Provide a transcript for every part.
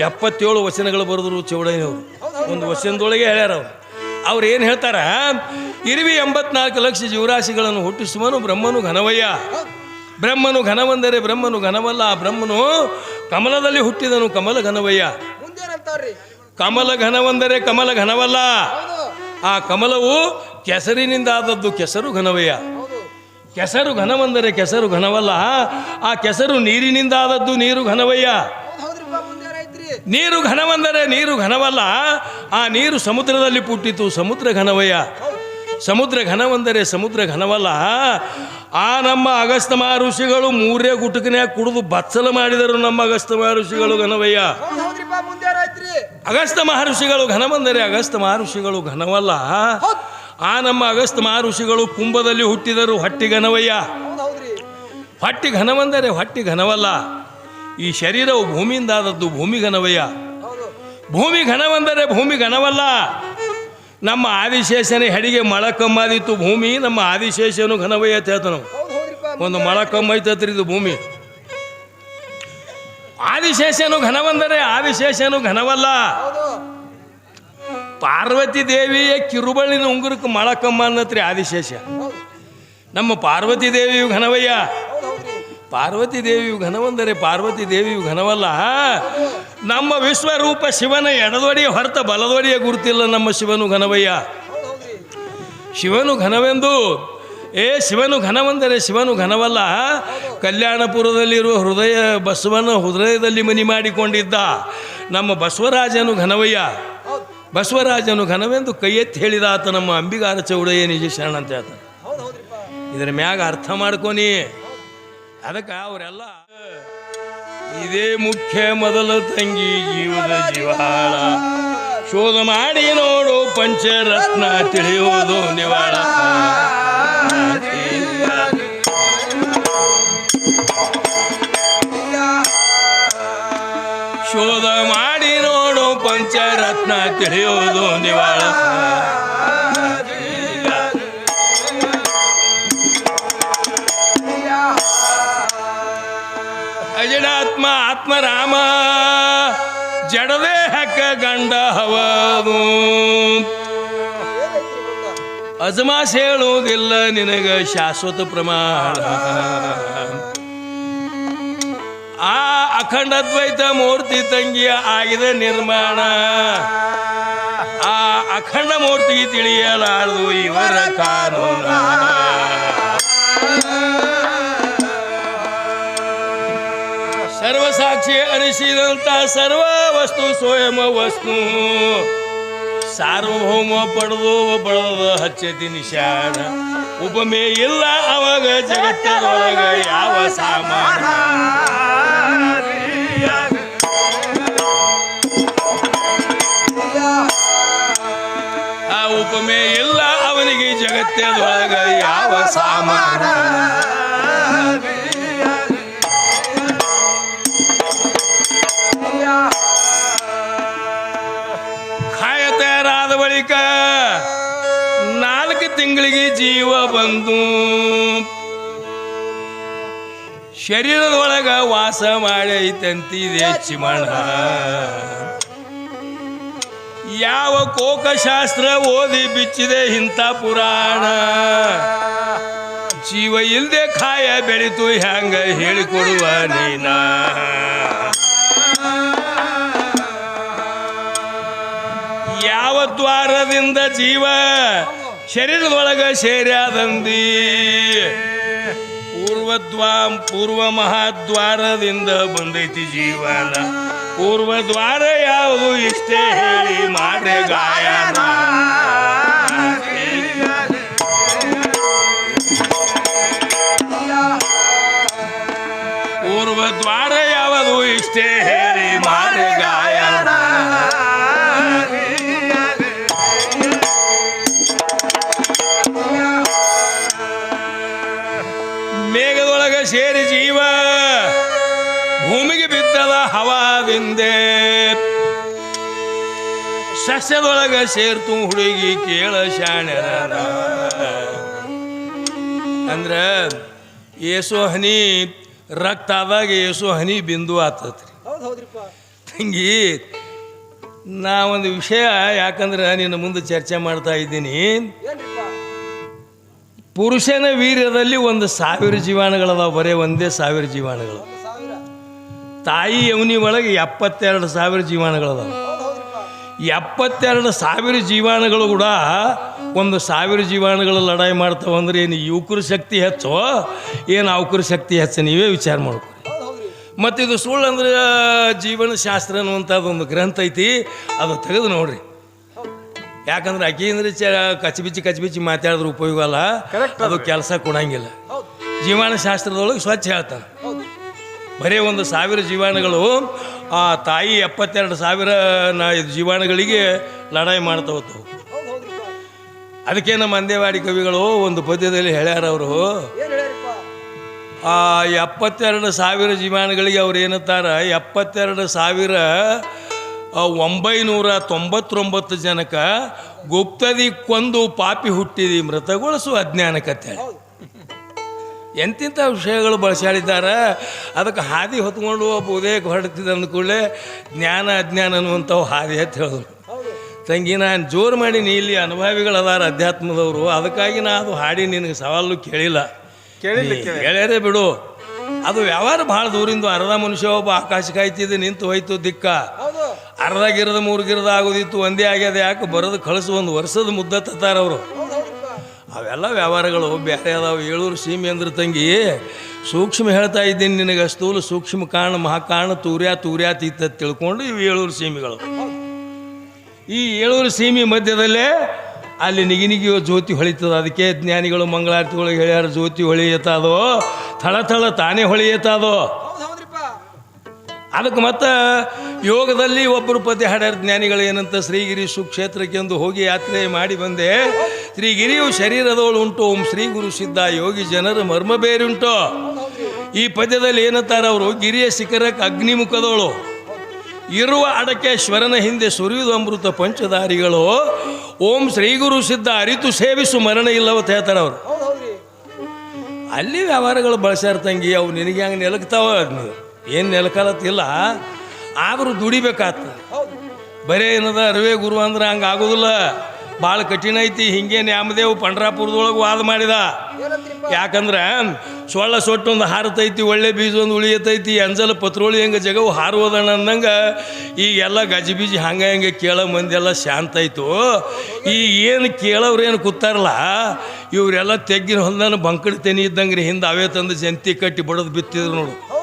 ಎಪ್ಪತ್ತೇಳು ವಚನಗಳು ಬರೆದ್ರು ಚೌಡಯ್ಯನವರು ಒಂದು ವಚನದೊಳಗೆ ಹೇಳ್ಯಾರ ಅವ್ರು. ಅವ್ರು ಏನು ಹೇಳ್ತಾರ? ಇರುವಿ ಎಂಬತ್ನಾಲ್ಕು ಲಕ್ಷ ಜೀವರಾಶಿಗಳನ್ನು ಹುಟ್ಟಿಸುವನು ಬ್ರಹ್ಮನು ಘನವಯ್ಯ. ಬ್ರಹ್ಮನು ಘನವಂದರೆ ಬ್ರಹ್ಮನು ಘನವಲ್ಲ ಆ ಬ್ರಹ್ಮನು ಕಮಲದಲ್ಲಿ ಹುಟ್ಟಿದನು ಕಮಲ ಘನವಯ್ಯ. ಕಮಲ ಘನವಂದರೆ ಕಮಲ ಘನವಲ್ಲ. ಆ ಕಮಲವು ಕೆಸರಿನಿಂದ ಆದದ್ದು ಕೆಸರು ಘನವಯ್ಯ. ಕೆಸರು ಘನವಂದರೆ ಕೆಸರು ಘನವಲ್ಲ. ಆ ಕೆಸರು ನೀರಿನಿಂದ ಆದದ್ದು ನೀರು ಘನವಯ್ಯ. ನೀರು ಘನವಂದರೆ ನೀರು ಘನವಲ್ಲ. ಆ ನೀರು ಸಮುದ್ರದಲ್ಲಿ ಪುಟ್ಟಿತು ಸಮುದ್ರ ಘನವಯ್ಯ. ಸಮುದ್ರ ಘನವೆಂದರೆ ಸಮುದ್ರ ಘನವಲ್ಲ. ಆ ನಮ್ಮ ಅಗಸ್ತ ಮಹರ್ಷಿಗಳು ಮೂರೇ ಗುಟುಕನ್ಯಾಗ ಕುಡಿದು ಬತ್ಸಲ ಮಾಡಿದರು ನಮ್ಮ ಅಗಸ್ತ ಮಹರ್ಷಿಗಳು ಘನವಯ್ಯ. ಅಗಸ್ತ ಮಹರ್ಷಿಗಳು ಘನವಂದರೆ ಅಗಸ್ತ ಮಹರ್ಷಿಗಳು ಘನವಲ್ಲ. ಆ ನಮ್ಮ ಅಗಸ್ತ ಮಹರ್ಷಿಗಳು ಕುಂಭದಲ್ಲಿ ಹುಟ್ಟಿದರು ಹೊಟ್ಟಿ ಘನವಯ್ಯ. ಹೊಟ್ಟಿ ಘನವಂದರೆ ಹೊಟ್ಟಿ ಘನವಲ್ಲ. ಈ ಶರೀರವು ಭೂಮಿಯಿಂದ ಆದದ್ದು ಭೂಮಿ ಘನವಯ್ಯ ಭೂಮಿ ಘನವೆಂದರೆ ಭೂಮಿ ಘನವಲ್ಲ. ನಮ್ಮ ಆದಿಶೇಷನೇ ಹೆಡಿಗೆ ಮಳ ಕಮ್ಮಾದಿತ್ತು ಭೂಮಿ, ನಮ್ಮ ಆದಿಶೇಷನು ಘನವಯ್ಯ ಅಂತ ಒಂದು ಮಳಕಮ್ಮ ಕಮ್ಮೈತತ್ರಿ ಇದು ಭೂಮಿ. ಆದಿಶೇಷನು ಘನವೆಂದರೆ ಆದಿಶೇಷನು ಘನವಲ್ಲ. ಪಾರ್ವತಿ ದೇವಿಯ ಕಿರುಬಳ್ಳಿನ ಉಂಗುರಕ್ಕೆ ಮಳ ಕಮ್ಮ ಅನ್ನತ್ರಿ ಆದಿಶೇಷ. ನಮ್ಮ ಪಾರ್ವತಿ ದೇವಿಯು ಘನವಯ್ಯ. ಪಾರ್ವತಿ ದೇವಿಯು ಘನವೆಂದರೆ ಪಾರ್ವತಿ ದೇವಿಯು ಘನವಲ್ಲ. ನಮ್ಮ ವಿಶ್ವರೂಪ ಶಿವನ ಎಡದೊಡೆಯ ಹೊರತ ಬಲದೊಡೆಯ ಗುರುತಿಲ್ಲ ನಮ್ಮ ಶಿವನು ಘನವಯ್ಯ. ಶಿವನು ಘನವೆಂದು, ಏ ಶಿವನು ಘನವೆಂದರೆ ಶಿವನು ಘನವಲ್ಲ. ಕಲ್ಯಾಣಪುರದಲ್ಲಿರುವ ಹೃದಯ ಬಸವನ ಹೃದಯದಲ್ಲಿ ಮನಿ ಮಾಡಿಕೊಂಡಿದ್ದ ನಮ್ಮ ಬಸವರಾಜನು ಘನವಯ್ಯ. ಬಸವರಾಜನು ಘನವೆಂದು ಕೈ ಎತ್ತಿ ಹೇಳಿದ ಆತ ನಮ್ಮ ಅಂಬಿಗಾರ ಚೌಡಯ್ಯ ನಿಜ ಶರಣ ಅಂತ ಹೇಳ್ತಾನೆ. ಇದರ ಮ್ಯಾಗ ಅರ್ಥ ಮಾಡ್ಕೊನಿ. ಅದಕ್ಕೆ ಅವರೆಲ್ಲ, ಇದೇ ಮುಖ್ಯ ಮೊದಲ ತಂಗಿ ಜೀವದ ಜೀವಾಳ ಶೋಧ ಮಾಡಿ ನೋಡು ಪಂಚರತ್ನ ತಿಳಿಯೋದು ನಿವಾಳ. ಶೋಧ ಮಾಡಿ ನೋಡು ಪಂಚರತ್ನ ತಿಳಿಯೋದು ನಿವಾಳ. ಆತ್ಮರಾಮ ಜಡದೇಹಕ್ಕ ಗಂಡ ಹವನು. ಅಜಮಾಸ್ ಹೇಳುವುದಿಲ್ಲ, ನಿನಗ ಶಾಶ್ವತ ಪ್ರಮಾಣ. ಆ ಅಖಂಡದ್ವೈತ ಮೂರ್ತಿ ತಂಗಿಯ ಆಗಿದೆ ನಿರ್ಮಾಣ. ಆ ಅಖಂಡ ಮೂರ್ತಿ ತಿಳಿಯಲಾರದು ಇವರ ಕಾನೂನ. ಸರ್ವಸಾಕ್ಷಿ ಅನಿಸಿದಂಥ ಸರ್ವ ವಸ್ತು ಸ್ವಯಂ ವಸ್ತು. ಸಾರ್ವಭೌಮ ಪಡೆದು ಬಳದ ಹಚ್ಚತಿ ನಿಶಾನ. ಉಪಮೆ ಇಲ್ಲ ಅವಾಗ ಜಗತ್ತದೊಳಗ ಯಾವ ಸಾಮಾನ. ಆ ಉಪಮೆ ಇಲ್ಲ ಅವನಿಗೆ ಜಗತ್ತದೊಳಗ ಯಾವ ಸಾಮಾನ. ಬಳಿಕ ನಾಲ್ಕು ತಿಂಗಳಿಗೆ ಜೀವ ಬಂದು ಶರೀರದೊಳಗ ವಾಸ ಮಾಡೈತಂತಿದೆ ಚಿಮಣ ಯಾವ ಕೋಕಶಾಸ್ತ್ರ ಓದಿ ಬಿಚ್ಚಿದೆ ಇಂಥ ಪುರಾಣ. ಜೀವ ಇಲ್ದೆ ಖಾಯ ಬೆಳಿತು ಹ್ಯಾಂಗ ಹೇಳಿಕೊಡುವ ನೀನ? ಯಾವ ದ್ವಾರದಿಂದ ಜೀವ ಶರೀರದೊಳಗ ಸೇರ್ಯಾದಂದಿ? ಪೂರ್ವದ್ವಾಂ ಪೂರ್ವ ಮಹಾದ್ವಾರದಿಂದ ಬಂದೈತಿ ಜೀವನ. ಪೂರ್ವ ದ್ವಾರ ಯಾವುದು ಇಷ್ಟೇ ಹೇಳಿ ಮಾಡ್ರೆ ಗಾಯನ. ಪೂರ್ವ ದ್ವಾರ ಯಾವುದು ಇಷ್ಟೇ ಹೇಳಿ ಸೇರಿ ಜೀವ. ಭೂಮಿಗೆ ಬಿದ್ದದ ಹವಾದಿಂದೆ. ಸಸ್ಯದೊಳಗ ಸೇರ್ತು ಹುಡುಗಿ ಕೇಳ ಶಾಣ್ಯರ ಅಂದ್ರ ಏಸು ಹನಿ ರಕ್ತ ಆದಾಗ ಏಸು ಹನಿ ಬಿಂದು ಆತತ್ರಿ ತಂಗಿ ನಾ ಒಂದು ವಿಷಯ ಯಾಕಂದ್ರೆ ನಿನ್ನ ಮುಂದೆ ಚರ್ಚೆ ಮಾಡ್ತಾ ಇದ್ದೀನಿ. ಪುರುಷನ ವೀರ್ಯದಲ್ಲಿ ಒಂದು ಸಾವಿರ ಜೀವಾಣುಗಳದಾವ, ಬರೇ ಒಂದೇ ಸಾವಿರ ಜೀವಾಣುಗಳು. ತಾಯಿ ಯವನಿ ಒಳಗೆ ಎಪ್ಪತ್ತೆರಡು ಸಾವಿರ ಜೀವಾಣುಗಳದಾವ. ಎಪ್ಪತ್ತೆರಡು ಸಾವಿರ ಜೀವಾಣುಗಳು ಕೂಡ ಒಂದು ಸಾವಿರ ಜೀವಾಣುಗಳು ಲಡಾಯಿ ಮಾಡ್ತಾವ ಅಂದ್ರೆ ಏನು ಯುವಕರ ಶಕ್ತಿ ಹೆಚ್ಚು, ಏನು ಅವಕರ ಶಕ್ತಿ ಹೆಚ್ಚು ನೀವೇ ವಿಚಾರ ಮಾಡ್ಕೊ ಮತ್ತು ಇದು ಸುಳ್ಳು ಅಂದ್ರೆ ಜೀವನ ಶಾಸ್ತ್ರ ಅನ್ನುವಂಥದ್ದು ಒಂದು ಗ್ರಂಥ ಐತಿ ಅದು ತೆಗೆದು ನೋಡ್ರಿ. ಯಾಕಂದ್ರೆ ಅಕ್ಕಿ ಅಂದ್ರೆ ಚ ಕಚ್ಬಿಚ್ಚಿ ಕಚ್ಬಿಚ್ಚಿ ಮಾತಾಡಿದ್ರೆ ಉಪಯೋಗ ಅಲ್ಲ. ಅದು ಕೆಲಸ ಕೊಡಂಗಿಲ್ಲ. ಹೌದು. ಜೀವಾಣು ಶಾಸ್ತ್ರದೊಳಗೆ ಸ್ವಚ್ಛ ಹೇಳ್ತಾನೆ. ಬರೀ ಒಂದು ಸಾವಿರ ಜೀವಾಣುಗಳು ಆ ತಾಯಿ ಎಪ್ಪತ್ತೆರಡು ಸಾವಿರ ನ ಜೀವಾಣುಗಳಿಗೆ ಲಡಾಯಿ ಮಾಡ್ತಾ ಹೋಗ್ತಾವೆ ಅದಕ್ಕೆ ನಮ್ಮ ಅಂದೇವಾಡಿ ಕವಿಗಳು ಒಂದು ಪದ್ಯದಲ್ಲಿ ಹೇಳ್ಯಾರ ಅವರು. ಏನ್ ಆ ಎಪ್ಪತ್ತೆರಡು ಸಾವಿರ ಜೀವಾಣುಗಳಿಗೆ ಅವ್ರು ಏನಂತಾರ ಎಪ್ಪತ್ತೆರಡು ಸಾವಿರ ಒಂಬೈನೂರ ತೊಂಬತ್ತೊಂಬತ್ತು ಜನಕ್ಕೆ ಗುಪ್ತದಿ ಕೊಂದು ಪಾಪಿ ಹುಟ್ಟಿದಿ ಮೃತಗೊಳಿಸು ಅಜ್ಞಾನ ಕತೆ ಎಂತಿಂಥ ವಿಷಯಗಳು ಬಳಸಾಡಿದ್ದಾರೆ ಅದಕ್ಕೆ ಹಾದಿ ಹೊತ್ಕೊಂಡು ಒಬ್ಬ ಉದಯಕ್ಕೆ ಹೊರಡ್ತಿದ್ದ ಅಂದ್ಕೂಡಲೇ ಜ್ಞಾನ ಅಜ್ಞಾನ ಅನ್ನುವಂಥವು ಹಾದಿ ಅಂತ ಹೇಳಿದ್ರು. ತಂಗಿ ನಾನು ಜೋರು ಮಾಡಿ ನೀ ಇಲ್ಲಿ ಅನುಭವಿಗಳದಾರ ಅಧ್ಯಾತ್ಮದವರು ಅದಕ್ಕಾಗಿ ನಾ ಅದು ಹಾಡಿ ನಿನಗೆ ಸವಾಲು ಕೇಳಿಲ್ಲ. ಹೇಳ್ಯಾರೇ ಬಿಡು. ಅದು ವ್ಯವಹಾರ ಭಾಳ ದೂರಿಂದ ಅರ್ಧ ಮನುಷ್ಯ ಒಬ್ಬ ಆಕಾಶ ಕಾಯ್ತಿದ್ದು ನಿಂತು ಹೋಯ್ತು ದಿಕ್ಕ. ಅರ್ಧ ಗಿರದ ಮೂರು ಗಿರದ ಆಗೋದಿತ್ತು, ಒಂದೇ ಆಗ್ಯದ ಯಾಕೆ? ಬರೋದು ಕಳಿಸು, ಒಂದು ವರ್ಷದ ಮುದ್ದ ತತ್ತಾರ ಅವರು. ಅವೆಲ್ಲ ವ್ಯವಹಾರಗಳು ಬೇರೆ ಅದಾವೆ. ಏಳೂರು ಸೀಮೆ ಅಂದ್ರೆ ತಂಗಿ, ಸೂಕ್ಷ್ಮ ಹೇಳ್ತಾ ಇದ್ದೀನಿ ನಿನಗೆ ಸ್ಥೂಲ ಸೂಕ್ಷ್ಮ ಕಾರಣ, ಮಹಾಕಾರಣ, ತೂರ್ಯ ತೂರ್ಯ ತೀತ ತಿಳ್ಕೊಂಡು ಇವು ಏಳೂರು ಸೀಮೆಗಳು. ಈ ಏಳೂರು ಸೀಮೆ ಮಧ್ಯದಲ್ಲೇ ಅಲ್ಲಿ ನಿಗಿ ನಿಗಿ ಜ್ಯೋತಿ ಹೊಳಿತದ. ಅದಕ್ಕೆ ಜ್ಞಾನಿಗಳು ಮಂಗಳಾರತಿಗಳಿಗೆ ಹೇಳ್ಯಾರ, ಜ್ಯೋತಿ ಹೊಳಿಯತ್ತದೋ ಥಳ ಥಳ ತಾನೇ ಹೊಳಿಯತ್ತದೋ ಅದಕ್ಕೆ ಮತ್ತೆ ಯೋಗದಲ್ಲಿ ಒಬ್ಬರು ಪತಿ ಹಾಡ್ಯಾರ ಜ್ಞಾನಿಗಳು ಏನಂತ ಶ್ರೀಗಿರಿ ಸುಕ್ಷೇತ್ರಕ್ಕೆ ಒಂದು ಹೋಗಿ ಯಾತ್ರೆ ಮಾಡಿ ಬಂದೆ. ಶ್ರೀಗಿರಿಯು ಶರೀರದವಳು ಉಂಟು. ಓಂ ಶ್ರೀ ಗುರು ಸಿದ್ಧ. ಯೋಗಿ ಜನರ ಮರ್ಮ ಬೇರುಂಟು. ಈ ಪದ್ಯದಲ್ಲಿ ಏನಂತಾರೆ ಅವರು? ಗಿರಿಯ ಶಿಖರಕ್ಕೆ ಅಗ್ನಿಮುಖದವಳು. ಇರುವ ಅಡಕೆ ಶ್ವರನ ಹಿಂದೆ ಸುರಿಯುವುದು ಅಮೃತ ಪಂಚದಾರಿಗಳು ಓಂ ಶ್ರೀ ಗುರು ಸಿದ್ಧ. ಅರಿತು ಸೇವಿಸು ಮರಣ ಇಲ್ಲವತ್ತ ಹೇಳ್ತಾರೆ ಅವರು. ಅಲ್ಲಿ ವ್ಯವಹಾರಗಳು ಬಳಸ್ಯಾರ ತಂಗಿ. ಅವು ನಿನಗೆ ಹಂಗೆ ನೆಲಕ್ತಾವ ಏನು ನೆಲಕಾಲತ್ತಿಲ್ಲ. ಆದರೂ ದುಡಿಬೇಕಾತ. ಬರೇ ಏನದ, ಅರಿವೇ ಗುರು ಅಂದ್ರೆ ಹಂಗೆ ಆಗೋದಿಲ್ಲ. ಭಾಳ ಕಠಿಣ ಐತಿ, ಹಿಂಗೆ ನ್ಯಾಮದೇವ್ ಪಂಡ್ರಾಪುರದೊಳಗೆ ವಾದ ಮಾಡಿದ. ಯಾಕಂದ್ರೆ, ಸೊಳ್ಳ ಸೊಟ್ಟೊಂದು ಹಾರತೈತಿ, ಒಳ್ಳೆ ಬೀಜ ಒಂದು ಉಳಿಯತೈತಿ, ಅಂಜಲ ಪತ್ರೋಳಿ ಹೆಂಗೆ ಜಗವು ಹಾರುವುದಣ್ಣ ಅಂದಂಗೆ ಈಗೆಲ್ಲ ಗಜಿಬೀಜಿ ಹಂಗೆ ಹಂಗೆ ಕೇಳೋ ಮಂದಿ ಎಲ್ಲ ಶಾಂತ ಆಯಿತು ಈ ಏನು ಕೇಳೋರು ಏನು ಕೂತಾರಲ್ಲ, ಇವರೆಲ್ಲ ತೆಗ್ಗಿನ ಹೊಂದನ ಬಂಕಡಿ ಇದ್ದಂಗೆ ರೀ ಹಿಂದೆ ಅವೇ ತಂದು ಜಂತಿ ಕಟ್ಟಿ ಬಡದು ಬಿತ್ತಿದ್ರು ನೋಡು.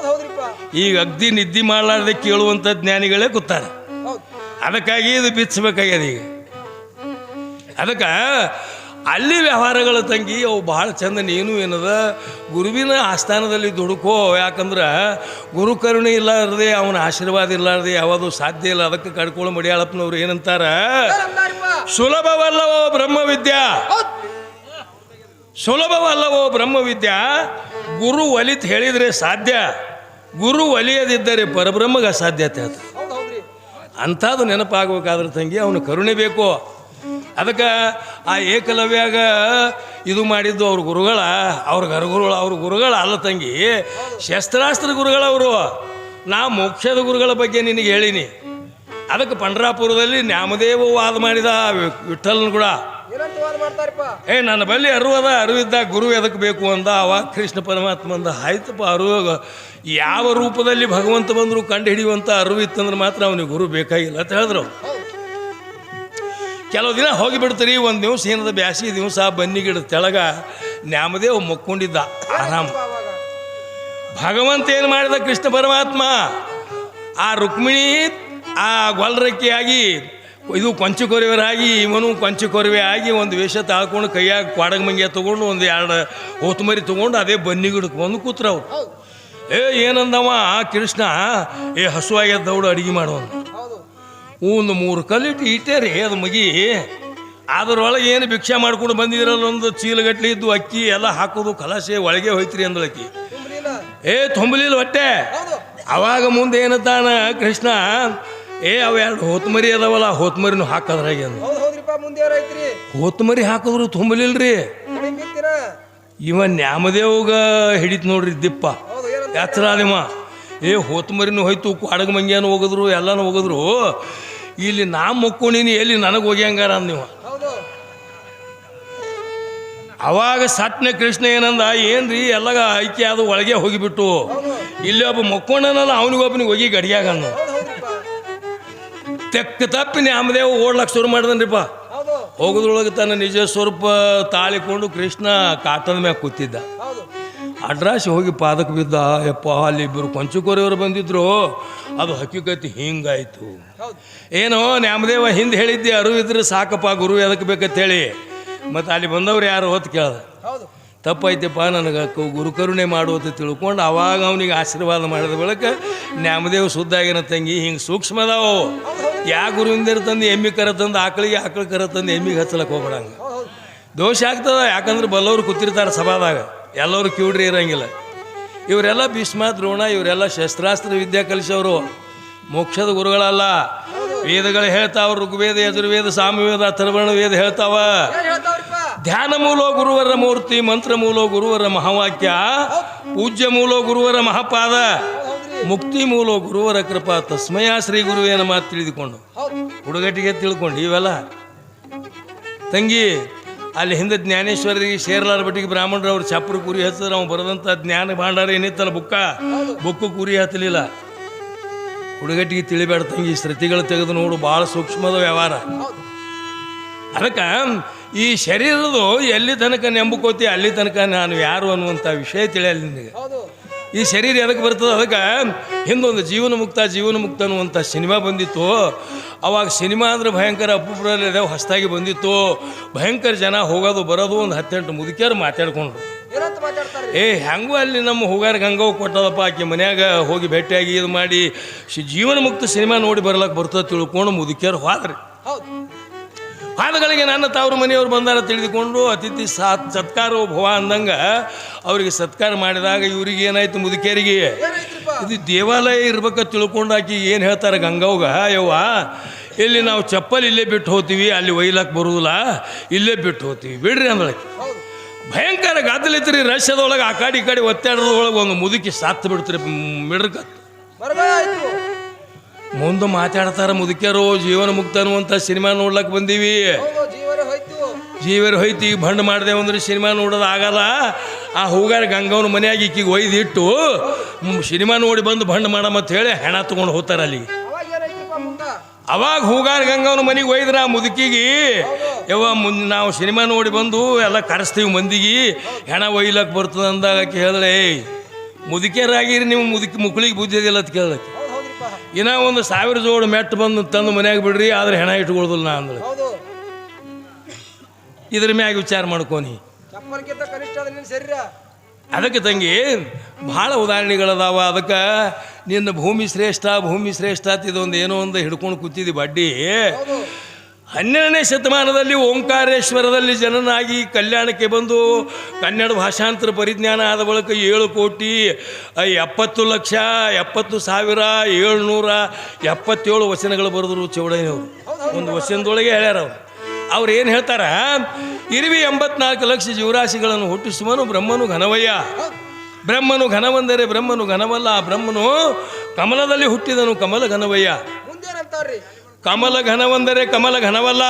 ಈಗ ಅಗ್ದಿ ನಿದ್ದೆ ಮಾಡಲಾರ್ದೆ ಕೇಳುವಂಥ ಜ್ಞಾನಿಗಳೇ ಕೂತಾರೆ. ಅದಕ್ಕಾಗಿ ಇದು ಬಿಚ್ಚಬೇಕಾಗ್ಯದ ಈಗ. ಅದಕ್ಕೆ ಅಲ್ಲಿ ವ್ಯವಹಾರಗಳ ತಂಗಿ ಅವು ಭಾಳ ಚಂದ ನೀನು ಏನದ, ಗುರುವಿನ ಆಸ್ಥಾನದಲ್ಲಿ ದುಡುಕೋ, ಯಾಕಂದ್ರೆ ಗುರುಕರುಣೆ ಇಲ್ಲಾರ್ದೆ, ಅವನ ಆಶೀರ್ವಾದ ಇಲ್ಲಾರ್ದೆ ಯಾವುದು ಸಾಧ್ಯ ಇಲ್ಲ, ಅದಕ್ಕೆ ಕಡ್ಕೊಳ್ಳೋ ಮಡಿಯಾಳಪ್ಪನವ್ರು ಏನಂತಾರ? ಸುಲಭವಲ್ಲವೋ ಬ್ರಹ್ಮವಿದ್ಯಾ? ವಿದ್ಯಾ ಸುಲಭವಲ್ಲವೋ ಬ್ರಹ್ಮವಿದ್ಯಾ? ಗುರು ಒಲಿತ್ ಹೇಳಿದರೆ ಸಾಧ್ಯ. ಗುರು ಒಲಿಯದಿದ್ದರೆ ಪರಬ್ರಹ್ಮಗೆ ಅಸಾಧ್ಯತೆ ಅದು. ಅಂಥದ್ದು ನೆನಪಾಗಬೇಕಾದ್ರೆ ತಂಗಿ, ಅವನು ಕರುಣೆ ಬೇಕು. ಅದಕ್ಕೆ ಆ ಏಕಲವ್ಯಾಗ ಇದು ಮಾಡಿದ್ದು ಅವ್ರ ಗುರುಗಳ, ಅವ್ರ ಗರುಗುರುಗಳು, ಅವ್ರ ಗುರುಗಳ ಅಲ್ಲ ತಂಗಿ. ಶಸ್ತ್ರಾಸ್ತ್ರ ಗುರುಗಳವರು ನಾ ಮೋಕ್ಷದ ಗುರುಗಳ ಬಗ್ಗೆ ನಿನಗೆ ಹೇಳಿನಿ. ಅದಕ್ಕೆ ಪಂಡರಾಪುರದಲ್ಲಿ ನ್ಯಾಮದೇವ ವಾದ ಮಾಡಿದ ವಿ- ವಿಠ್ಠಲನ್ ಕೂಡ. ಏ, ನನ್ನ ಬಲ್ಲಿ ಅರಿವದ, ಅರಿವಿದ್ದ ಗುರು ಎದಕ್ಕೆ ಬೇಕು ಅಂದ ಅವಾಗ ಕೃಷ್ಣ ಪರಮಾತ್ಮ ಅಂದ. ಆಯ್ತಪ್ಪ ಅರುವ ಯಾವ ರೂಪದಲ್ಲಿ ಭಗವಂತ ಬಂದರೂ ಕಂಡು ಹಿಡಿಯುವಂಥ ಅರಿವಿತ್ತಂದ್ರೆ ಮಾತ್ರ ಅವನಿಗೆ ಗುರು ಬೇಕಾಗಿಲ್ಲ ಅಂತ ಹೇಳಿದ್ರು ಕೆಲವು ದಿನ ಹೋಗಿಬಿಡ್ತೀರಿ ಒಂದು ದಿವಸ ಏನದ ಬ್ಯಾಸಿ ದಿವಸ ಬನ್ನಿ ಗಿಡದ ತೆಳಗ ನ್ಯಾಮದೇವ್ ಮುಕ್ಕೊಂಡಿದ್ದ. ಆರಾಮ. ಭಗವಂತ ಏನು ಮಾಡಿದ ಕೃಷ್ಣ ಪರಮಾತ್ಮ? ಆ ರುಕ್ಮಿಣಿ, ಆ ಗೊಲ್ರಕ್ಕಿಯಾಗಿ ಇದು ಕೊಂಚಕೊರವೆರಾಗಿ ಇವನು ಕೊಂಚಕೊರವೆ ಆಗಿ ಒಂದು ವೇಷ ತಾಳ್ಕೊಂಡು ಕೈಯಾಗ ಕ್ವಾಡಗ ಮಂಗ್ಯ ತೊಗೊಂಡು ಒಂದು ಎರಡು ಹೊತ್ತುಮರಿ ತೊಗೊಂಡು ಅದೇ ಬನ್ನಿ ಗಿಡಕ್ಕೆ ಬಂದು ಕೂತ್ರ ಅವ್ರು. ಏ ಏನಂದವ? ಕೃಷ್ಣ ಏ ಹಸುವಾಗ್ಯದ ದೌಡು ಅಡಿಗೆ ಮಾಡೋನು ಒಂದು ಮೂರು ಕಲ್ಲಿಟ್ಟು ಇಟ್ಟೇ ರೀ ಅದು ಮಗಿ. ಅದರೊಳಗೆ ಏನು ಭಿಕ್ಷೆ ಮಾಡ್ಕೊಂಡು ಬಂದಿದ್ರಲ್ಲ ಒಂದು ಚೀಲಗಟ್ಲೆ ಇದ್ದು ಅಕ್ಕಿ ಎಲ್ಲ ಹಾಕೋದು ಕಲಶೆ ಒಳಗೆ ಹೋಯ್ತ್ರಿ ಅಂದಳಕ್ಕಿ ಅಕ್ಕಿ. ಏ ತೊಂಬಲಿಲ್ಲ ಹೊಟ್ಟೆ. ಅವಾಗ ಮುಂದೆ ಏನತ್ತಾನ ಕೃಷ್ಣ ಏ ಅವ ಎರಡು ಹೋತ್ಮರಿ ಅದಾವಲ್ಲ ಹೋತ್ಮರಿನು ಹಾಕದ್ರಾಗೆ ಐತ್ರಿ. ಹೋತ್ಮರಿ ಹಾಕಿದ್ರು ತುಂಬಲಿಲ್ರಿ. ಇವ ನ್ಯಾಮದೇವ್ಗ ಹಿಡಿತ್ ನೋಡ್ರಿ ದಿಪ್ಪ. ಏನಂತ ಏ ಹೋತ್ಮರಿನೂ ಹೋಯ್ತು ಕೊಡಗ ಮಂಗ್ಯಾನು ಹೋಗಿದ್ರು ಎಲ್ಲಾನು ಹೋಗಿದ್ರು. ಇಲ್ಲಿ ನಾ ಮಕ್ಕೊಂಡಿನಿ ಎಲ್ಲಿ ನನಗೆ ಹೋಗ್ಯಂಗಾರ ಅಂದ ನೀವು ಅವಾಗ ಸಟ್ನೆ ಕೃಷ್ಣ ಏನಂದ ಏನ್ರಿ ಎಲ್ಲಾಗ ಐಕ್ಯ ಅದು ಒಳಗೆ ಹೋಗಿಬಿಟ್ಟು. ಇಲ್ಲಿ ಒಬ್ಬ ಮಕ್ಕೊಂಡನಲ್ಲ ಅವನಿಗೊಬ್ಬನಿಗೆ ಹೋಗಿ ಗಡಿಯಾಗ ಅಂದ. ಹೌದು. ಹೌದ್ರಿಪ್ಪ ತೆಕ್ಕ ತಪ್ಪಿ ನ್ಯಾಮದೇವ ಓಡ್ಲಕ್ಕೆ ಶುರು ಮಾಡ್ದನ್ರಿಪ್ಪ. ಹೋಗೋದ್ರೊಳಗೆ ತನ್ನ ನಿಜ ಸ್ವರೂಪ ತಾಳಿಕೊಂಡು ಕೃಷ್ಣ ಕಾಟದ ಮ್ಯಾಗ ಕೂತಿದ್ದ. ಹೌದು. ಅಡ್ರಾಸಿ ಹೋಗಿ ಪಾದಕ್ಕೆ ಬಿದ್ದ ಯಪ್ಪ ಅಲ್ಲಿ ಇಬ್ಬರು ಕೊಂಚುಕೋರಿಯವರು ಬಂದಿದ್ರು. ಅದು ಹಕ್ಕಿಕತಿ ಹಿಂಗಾಯ್ತು. ಏನೋ ನ್ಯಾಮದೇವ ಹಿಂದೆ ಹೇಳಿದ್ದೆ ಅರು ಇದ್ರೆ ಸಾಕಪ್ಪ ಗುರು ಎದಕ್ಕೆ ಬೇಕಂತ ಹೇಳಿ ಮತ್ತು ಅಲ್ಲಿ ಬಂದವ್ರು ಯಾರು ಹೊತ್ತು ಕೇಳ್ದ. ಹೌದು. ತಪ್ಪೈತಪ್ಪ ನನಗೆ ಗುರುಕರುಣೆ ಮಾಡುವಂತ ತಿಳ್ಕೊಂಡು ಅವಾಗ ಅವನಿಗೆ ಆಶೀರ್ವಾದ ಮಾಡಿದ ಬಳಿಕ ನ್ಯಾಮದೇವ ಶುದ್ಧಾಗಿನ ತಂಗಿ ಹಿಂಗೆ ಸೂಕ್ಷ್ಮ ಅದಾವು ಯಾ ಗುರುವಿಂದ ತಂದು ಎಮ್ಮಿ ಕರ ತಂದು ಆಕಳಿಗೆ ಆಕಳ ಕರ ತಂದು ಎಮ್ಮಿಗೆ ಹಚ್ಚಲಕ್ಕೆ ಹೋಗ್ಬೇಡಂಗ. ದೋಷ ಆಗ್ತದ, ಯಾಕಂದ್ರೆ ಬಲ್ಲವರು ಕೂತಿರ್ತಾರೆ ಸಭಾದಾಗ. ಎಲ್ಲರೂ ಕ್ಯೂಡ್ರಿ ಇರಂಗಿಲ್ಲ. ಇವರೆಲ್ಲ ಭೀಷ್ಮ, ದ್ರೋಣ, ಇವರೆಲ್ಲ ಶಸ್ತ್ರಾಸ್ತ್ರ ವಿದ್ಯೆ ಕಲಿಸೋರು. ಮೋಕ್ಷದ ಗುರುಗಳಲ್ಲ. ವೇದಗಳು ಹೇಳ್ತಾವ, ಋಗ್ವೇದ, ಯಜುರ್ವೇದ, ಸಾಮವೇದ, ಅಥರ್ವರ್ಣ ವೇದ ಹೇಳ್ತಾವ. ಧ್ಯಾನ ಮೂಲೋ ಗುರುವರ ಮೂರ್ತಿ, ಮಂತ್ರ ಮೂಲೋ ಗುರುವರ ಮಹಾವಾಕ್ಯ. ಪೂಜ್ಯ ಮೂಲೋ ಗುರುವರ ಮಹಾಪಾದ. ಮುಕ್ತಿ ಮೂಲ ಗುರುವರ ಕೃಪಾ ತಸ್ಮಯ ಶ್ರೀ ಗುರುವೇನ ಮಾತು ತಿಳಿದುಕೊಂಡು. ಹುಡುಗಟಿಗೆ ಹುಡುಗಟ್ಟಿಗೆ ತಿಳ್ಕೊಂಡು ಇವೆಲ್ಲ. ತಂಗಿ ಅಲ್ಲಿ ಹಿಂದೆ ಜ್ಞಾನೇಶ್ವರಿಗೆ ಶೇರ್ಲಾರ ಬಟ್ಟಿಗೆ ಬ್ರಾಹ್ಮಣರು ಅವ್ರು ಚಪ್ರ ಕುರಿ ಹಚ್ಚಿದ್ರೆ ಅವ್ನು ಬರೆದಂಥ ಜ್ಞಾನ ಭಾಂಡಾರ ಏನಿತ್ತಲ್ಲ ಬುಕ್ಕ? ಬುಕ್ಕು ಕುರಿ ಹತ್ತಲಿಲ್ಲ. ಹುಡುಗಟ್ಟಿಗೆ ತಿಳಿಬೇಡ ತಂಗಿ ಶ್ರುತಿಗಳು ತೆಗೆದು ನೋಡು ಭಾಳ ಸೂಕ್ಷ್ಮದ ವ್ಯವಹಾರ. ಅದಕ್ಕೆ ಈ ಶರೀರದು ಎಲ್ಲಿ ತನಕ ನೆಂಬುಕೋತಿ ಅಲ್ಲಿ ತನಕ ನಾನು ಯಾರು ಅನ್ನುವಂಥ ವಿಷಯ ತಿಳಿಯಲ್ಲ ನಿನಗೆ. ಈ ಶರೀರ ಎದಕ್ಕೆ ಬರ್ತದೆ? ಅದಕ್ಕೆ ಹಿಂದೊಂದು ಜೀವನ ಮುಕ್ತ ಜೀವನ ಮುಕ್ತ ಅನ್ನುವಂಥ ಸಿನಿಮಾ ಬಂದಿತ್ತು. ಅವಾಗ ಸಿನಿಮಾ ಅಂದರೆ ಭಯಂಕರ ಅಪ್ಪುಪುರಲ್ಲಿ ಅದೇ ಹೊಸದಾಗಿ ಬಂದಿತ್ತು. ಭಯಂಕರ ಜನ ಹೋಗೋದು ಬರೋದು ಒಂದು ಹತ್ತೆಂಟು ಮುದುಕಿಯರು ಮಾತಾಡ್ಕೊಂಡ್ರು. ಏ ಹೆಂಗೂ ಅಲ್ಲಿ ನಮ್ಮ ಹೋಗಾರ ಗಂಗವ್ ಕೊಟ್ಟದಪ್ಪ ಆಕೆ ಮನ್ಯಾಗ ಹೋಗಿ ಭೇಟಿಯಾಗಿ ಇದು ಮಾಡಿ ಜೀವನ ಮುಕ್ತ ಸಿನಿಮಾ ನೋಡಿ ಬರ್ಲಕ್ಕೆ ಬರ್ತದೆ ತಿಳ್ಕೊಂಡು ಮುದುಕಿಯರು ಹೋದ್ರಿ. ಹೌದು. ಹಾಲಗಳಿಗೆ ನನ್ನ ತಾವ್ರ ಮನೆಯವರು ಬಂದಾರ ತಿಳಿದುಕೊಂಡು ಅತಿಥಿ ಸಾತ್ ಸತ್ಕಾರ ಭವ ಅಂದಂಗೆ ಅವರಿಗೆ ಸತ್ಕಾರ ಮಾಡಿದಾಗ ಇವ್ರಿಗೆ ಏನಾಯ್ತು ಮುದುಕೇರಿಗೆ? ಇದು ದೇವಾಲಯ ಇರ್ಬೇಕ ತಿಳ್ಕೊಂಡು ಆಕಿ ಏನು ಹೇಳ್ತಾರೆ ಗಂಗವ್ಗ? ಯವ್ವ ಇಲ್ಲಿ ನಾವು ಚಪ್ಪಲಿ ಇಲ್ಲೇ ಬಿಟ್ಟು ಹೋಗ್ತೀವಿ ಅಲ್ಲಿ ಒಯ್ಲಕ್ಕೆ ಬರುವುದಿಲ್ಲ ಇಲ್ಲೇ ಬಿಟ್ಟು ಹೋಗ್ತೀವಿ ಬಿಡ್ರಿ ಅಂದ್ರೆ ಭಯಂಕರ ಗಾದಲಿತ್ರಿ ರಷ್ಯಾದೊಳಗೆ ಆ ಕಾಡಿ ಈ ಕಡೆ ಒತ್ತಾಡೋದ್ರೊಳಗೆ ಒಂದು ಮುದುಕಿ ಸಾತ್ ಬಿಡ್ತೀರಿ ಮಿಡ್ರಕ ಬರಬೇಡ ಆಯ್ತು ಮುಂದೆ ಮಾತಾಡ್ತಾರ ಮುದುಕಿಯರು ಜೀವನ ಮುಕ್ತ ಅನ್ನುವಂಥ ಸಿನಿಮಾ ನೋಡ್ಲಕ್ಕೆ ಬಂದೀವಿ. ಜೀವರು ಹೋಯ್ತು. ಈಗ ಹೋಯ್ತಿ ಮಾಡಿದೆವು ಅಂದ್ರೆ ಸಿನಿಮಾ ನೋಡೋದು ಆಗಲ್ಲ. ಆ ಹೂಗಾರ ಗಂಗವನ ಮನೆಯಾಗಿ ಈಕಿಗೆ ಒಯ್ದಿಟ್ಟು ಸಿನಿಮಾ ನೋಡಿ ಬಂದು ಬಂಡ್ ಮಾಡಮಂತ ಹೇಳಿ ಹೆಣ ತೊಗೊಂಡು ಹೋಗ್ತಾರೆ ಅಲ್ಲಿ. ಅವಾಗ ಹೂಗಾರ ಗಂಗವನ ಮನೆಗೆ ಒಯ್ದ್ರ ಆ ಮುದುಕಿಗೆ ಯಾವ ಮುಂದೆ ನಾವು ಸಿನಿಮಾ ನೋಡಿ ಬಂದು ಎಲ್ಲ ಕರೆಸ್ತೀವಿ ಮಂದಿಗೆ ಹೆಣ ಒಯ್ಲಕ್ಕೆ ಬರ್ತದೆ ಅಂದಾಗ ಕೇಳಿದ್ರೆ ಮುದುಕಿಯರಾಗಿರಿ ನೀವು ಮುದುಕಿ ಮುಕ್ಳಿಗೆ ಬುದ್ಧಿ ಅದಿಲ್ಲ ಅಂತ ಕೇಳಕ್ಕೆ ಇನ್ನ ಒಂದು ಸಾವಿರ ಜೋಡು ಮೆಟ್ಟು ಬಂದು ತಂದು ಮನ್ಯಾಗ ಬಿಡ್ರಿ ಆದ್ರೆ ಹೆಣ ಇಟ್ಕೊಳ್ದಿಲ್ಲ ನಾ ಅಂದ್ರೆ ಇದ್ರ ಮ್ಯಾಗ ವಿಚಾರ ಮಾಡ್ಕೊನಿ ಅದಕ್ಕೆ ತಂಗಿ ಭಾಳ ಉದಾಹರಣೆಗಳದಾವ. ಅದಕ್ಕೆ ನಿನ್ನ ಭೂಮಿ ಶ್ರೇಷ್ಠ ಭೂಮಿ ಶ್ರೇಷ್ಠ ಇದೊಂದು ಏನೋ ಒಂದು ಹಿಡ್ಕೊಂಡು ಕೂತಿದ್ದಿ ಬಡ್ಡಿ. ಹನ್ನೆರಡನೇ ಶತಮಾನದಲ್ಲಿ ಓಂಕಾರೇಶ್ವರದಲ್ಲಿ ಜನನಾಗಿ ಕಲ್ಯಾಣಕ್ಕೆ ಬಂದು ಕನ್ನಡ ಭಾಷಾಂತರ ಪರಿಜ್ಞಾನ ಆದ ಬಳಿಕ ಏಳು ಕೋಟಿ ಎಪ್ಪತ್ತು ಲಕ್ಷ, ಎಪ್ಪತ್ತು ಸಾವಿರ, ಏಳ್ನೂರ ಎಪ್ಪತ್ತೇಳು ವಚನಗಳು ಬರೆದ್ರು ಚೌಡಯ್ಯನವರು. ಒಂದು ವಚನದೊಳಗೆ ಹೇಳ್ಯಾರ ಅವ್ರು. ಅವ್ರು ಏನು ಹೇಳ್ತಾರ? ಇರುವಿ ಎಂಬತ್ನಾಲ್ಕು ಲಕ್ಷ ಜೀವರಾಶಿಗಳನ್ನು ಹುಟ್ಟಿಸುವನು ಬ್ರಹ್ಮನು ಘನವಯ್ಯ. ಬ್ರಹ್ಮನು ಘನವಂದರೆ ಬ್ರಹ್ಮನು ಘನವಲ್ಲ, ಆ ಬ್ರಹ್ಮನು ಕಮಲದಲ್ಲಿ ಹುಟ್ಟಿದನು ಕಮಲ ಘನವಯ್ಯ. ಕಮಲ ಘನವೆಂದರೆ ಕಮಲ ಘನವಲ್ಲ.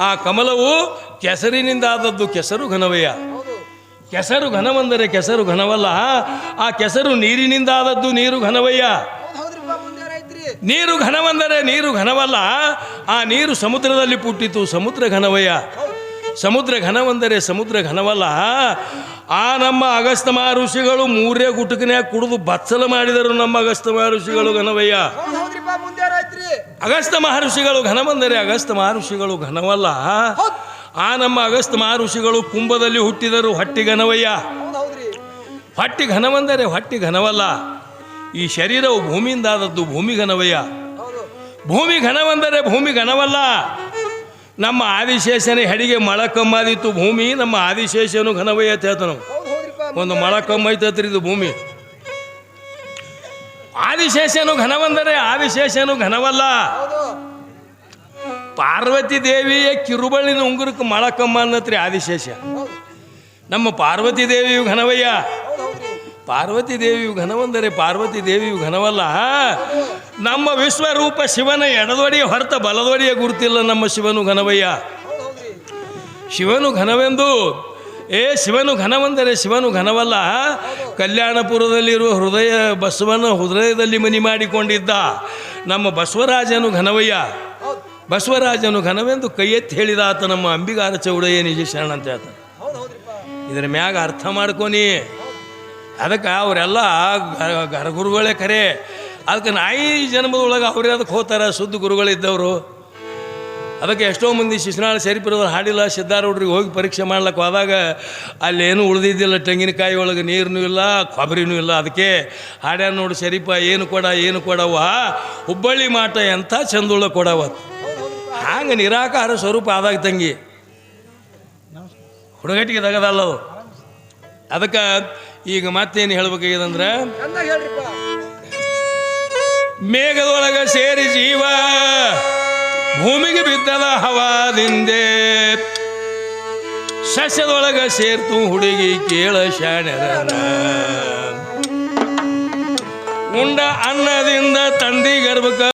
ಆ ಕಮಲವು ಕೆಸರಿನಿಂದ ಆದದ್ದು ಕೆಸರು ಘನವಯ್ಯ. ಕೆಸರು ಘನವೆಂದರೆ ಕೆಸರು ಘನವಲ್ಲ. ಆ ಕೆಸರು ನೀರಿನಿಂದ ಆದದ್ದು ನೀರು ಘನವಯ್ಯ. ನೀರು ಘನವೆಂದರೆ ನೀರು ಘನವಲ್ಲ. ಆ ನೀರು ಸಮುದ್ರದಲ್ಲಿ ಪುಟ್ಟಿತು ಸಮುದ್ರ ಘನವಯ್ಯ. ಸಮುದ್ರ ಘನವೆಂದರೆ ಸಮುದ್ರ ಘನವಲ್ಲ. ಆ ನಮ್ಮ ಅಗಸ್ತ ಋಷಿಗಳು ಮೂರೇ ಗುಟುಕನ್ಯಾಗ ಕುಡಿದು ಬತ್ಸಲ ಮಾಡಿದರು ನಮ್ಮ ಅಗಸ್ತ ಋಷಿಗಳು ಘನವಯ್ಯ. ಅಗಸ್ತ ಮಹರ್ಷಿಗಳು ಘನವಂದರೆ ಅಗಸ್ತ ಮಹರ್ಷಿಗಳು ಘನವಲ್ಲ. ಆ ನಮ್ಮ ಅಗಸ್ತ ಮಹರ್ಷಿಗಳು ಕುಂಭದಲ್ಲಿ ಹುಟ್ಟಿದರು ಹೊಟ್ಟಿ ಘನವಯ್ಯ. ಹೊಟ್ಟಿ ಘನವಂದರೆ ಹೊಟ್ಟಿ ಘನವಲ್ಲ. ಈ ಶರೀರವು ಭೂಮಿಯಿಂದಾದದ್ದು ಭೂಮಿ ಘನವಯ್ಯ. ಭೂಮಿ ಘನವಂದರೆ ಭೂಮಿ ಘನವಲ್ಲ. ನಮ್ಮ ಆದಿಶೇಷನ ಹೆಡಿಗೆ ಮಳಕಮ್ಮಾದಿತ್ತು ಭೂಮಿ ನಮ್ಮ ಆದಿಶೇಷನು ಘನವಯ್ಯ ಅಂತ ಹೇಳ್ತಾನೆ ಒಂದು ಮಳ ಕಮ್ಮೈತತ್ರಿ ಇದು ಭೂಮಿ. ಆದಿಶೇಷನು ಘನವಂದರೆ ಆದಿಶೇಷನು ಘನವಲ್ಲ. ಪಾರ್ವತಿ ದೇವಿಯ ಕಿರುಬಳ್ಳಿನ ಉಂಗುರಕ್ಕೆ ಮಳಕಮ್ಮ ಅನ್ನತ್ರಿ ಆದಿಶೇಷ ನಮ್ಮ ಪಾರ್ವತಿ ದೇವಿಯು ಘನವಯ್ಯ. ಪಾರ್ವತಿ ದೇವಿಯು ಘನವಂದರೆ ಪಾರ್ವತಿ ದೇವಿಯು ಘನವಲ್ಲ. ನಮ್ಮ ವಿಶ್ವರೂಪ ಶಿವನ ಎಡದೊಡೆಯ ಹೊರತ ಬಲದೊಡೆಯ ಗುರುತಿಲ್ಲ ನಮ್ಮ ಶಿವನು ಘನವಯ್ಯ. ಶಿವನು ಘನವೆಂದು ಏ ಶಿವನು ಘನವಂದರೆ ಶಿವನು ಘನವಲ್ಲ. ಕಲ್ಯಾಣಪುರದಲ್ಲಿರುವ ಹೃದಯ ಬಸವನ ಹೃದಯದಲ್ಲಿ ಮನಿ ಮಾಡಿಕೊಂಡಿದ್ದ. ನಮ್ಮ ಬಸವರಾಜನು ಘನವಯ್ಯ. ಬಸವರಾಜನು ಘನವೆಂದು ಕೈ ಎತ್ತಿ ಹೇಳಿದ ಆತ ನಮ್ಮ ಅಂಬಿಗಾರ ಚೌಡಯ್ಯ ನಿಜ ಶರಣ ಅಂತ ಹೌದ್ರಿಪ್ಪ ಇದರ ಮ್ಯಾಗ ಅರ್ಥ ಮಾಡ್ಕೊನಿ ಅದಕ್ಕೆ ಅವರೆಲ್ಲ ಗರ ಗರಗುರುಗಳೇ ಕರೆ. ಅದಕ್ಕೆ ನಾಯಿ ಜನ್ಮದೊಳಗೆ ಅವರೇ ಅದಕ್ಕೆ ಹೋಗ್ತಾರೆ? ಶುದ್ಧ ಗುರುಗಳಿದ್ದವರು. ಅದಕ್ಕೆ ಎಷ್ಟೋ ಮಂದಿ ಶಿಶುನಾಳ ಸೇರಿಪಿರೋರು ಹಾಡಿಲ್ಲ ಸಿದ್ಧಾರೂಢರಿಗೆ ಹೋಗಿ ಪರೀಕ್ಷೆ ಮಾಡ್ಲಿಕ್ಕೆ ಹೋದಾಗ ಅಲ್ಲೇನು ಉಳಿದಿದ್ದಿಲ್ಲ ತೆಂಗಿನಕಾಯಿ ಒಳಗೆ ನೀರನೂ ಇಲ್ಲ ಕೊಬ್ಬರಿನೂ ಇಲ್ಲ. ಅದಕ್ಕೆ ಹಾಡ್ಯಾನ ನೋಡಿ ಸರಿಪ ಏನು ಕೊಡ ಏನು ಕೊಡವ ಹುಬ್ಬಳ್ಳಿ ಮಾಟ ಎಂಥ ಚಂದುಳ್ಳ ಕೊಡವ ಹಾಂಗೆ ನಿರಾಕಾರ ಸ್ವರೂಪ ಆದಾಗ ತಂಗಿ. ಹುಡುಗಟ್ಟಿಗೆ ತಗದಲ್ಲ ಅದು. ಅದಕ್ಕೆ ಈಗ ಮತ್ತೇನು ಹೇಳ್ಬೇಕಾಗಿದಂದ್ರೆ ಮೇಘದೊಳಗ ಸೇರಿ ಜೀವ ಭೂಮಿಗೆ ಬಿದ್ದದ ಹವಾದಿಂದೆ ಸಸ್ಯದೊಳಗ ಸೇರ್ತು ಹುಡುಗಿ ಕೇಳ ಶಾಣ್ಯರನ ಉಂಡ ಅನ್ನದಿಂದ ತಂದಿ ಗರ್ಭಕ